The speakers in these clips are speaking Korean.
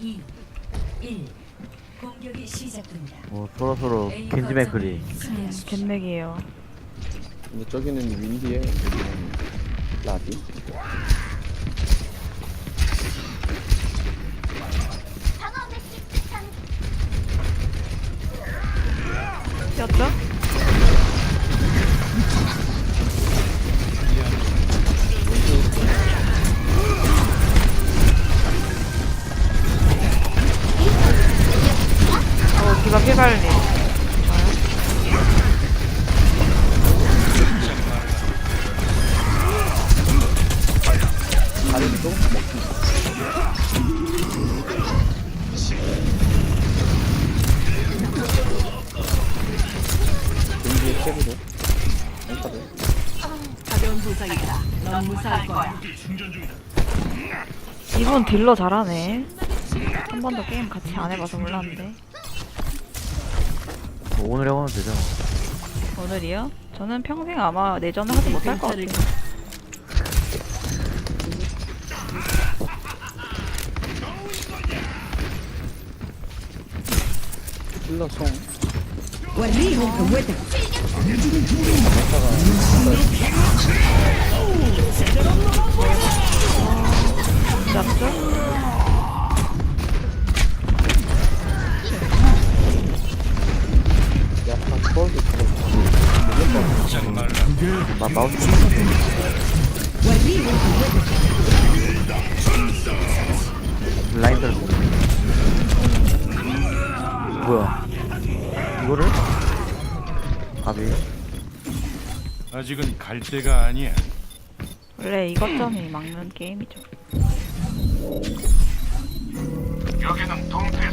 2, 1. 공격이 시작됩니다. 뭐 서로 서로 겐지 맥크리 수비하십시오. 겐맥이에요. 근데 저기는 윈디에 여기는 라디 뛰었죠? 어, 디바 피갈리. 다리도 먹힌다 윈디의 캐리도 엔터를 이분 딜러 잘하네. 한 번도 게임 같이 안 해봐서 몰랐는데. 뭐 오늘 해보면 되죠 오늘이요? 저는 평생 아마 내전을 하지 못할 것 같아요. 힐러 송 마, 마우스 블라인드를 보고 뭐야 이거를? 가비 아직은 갈 때가 아니야. 원래 이것점이 막는 게임이죠.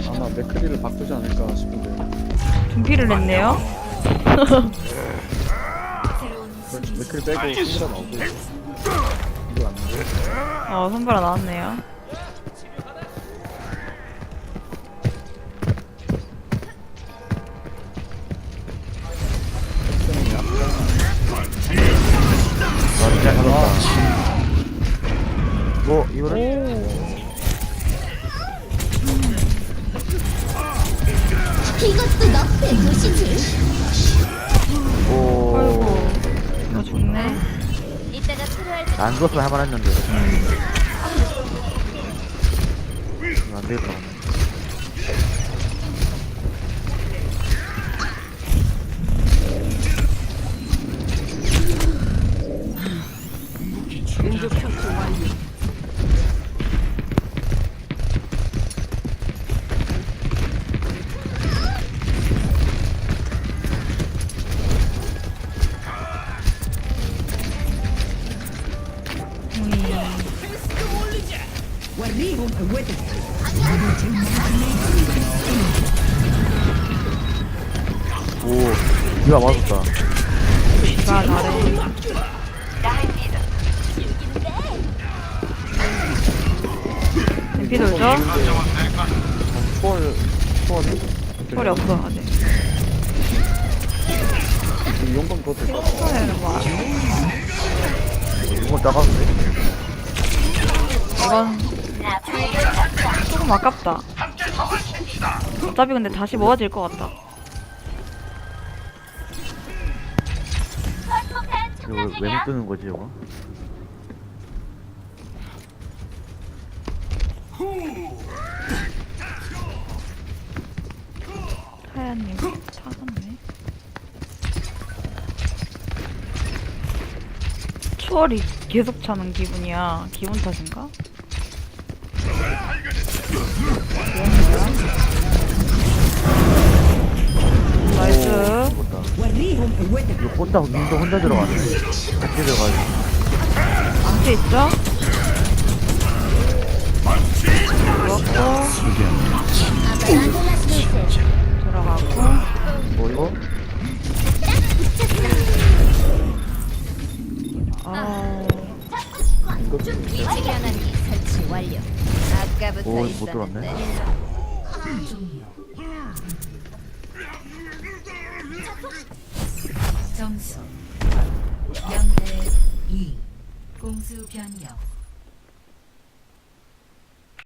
아마 맥크리를 바꾸지 않을까 싶은데 준비를 했네요. 맥크리 빼고 손보라 나오고 이거 안 돼? 어, 손보라 나왔네요. 진짜 뭐 이거를? 이것도 너의 도시지. 안 죽었으면 할만했는데. 이거 안 되겠다 오 이거 맞았다 디바 잘해. MP 돌죠? 추월 추월이 소리 없어, 아직. 이 용감 더 될까? 소리는 뭐, 이건 작았는데 이건 조금 아깝다. 어차피 근데 다시 모아질 것 같다. 이거 왜못 뜨는 거지 이거? 하야님 차갔네. 추월이 계속 차는 기분이야. 기분 탓인가? 나이스. 이거 혼자 민도 혼자 들어가네 같이 들어가지 망치 있죠? 그렇고 위치변환기 설치 완료. 아까부터 오, 못. 들어왔네. 점수 0대 2. 공수 변경.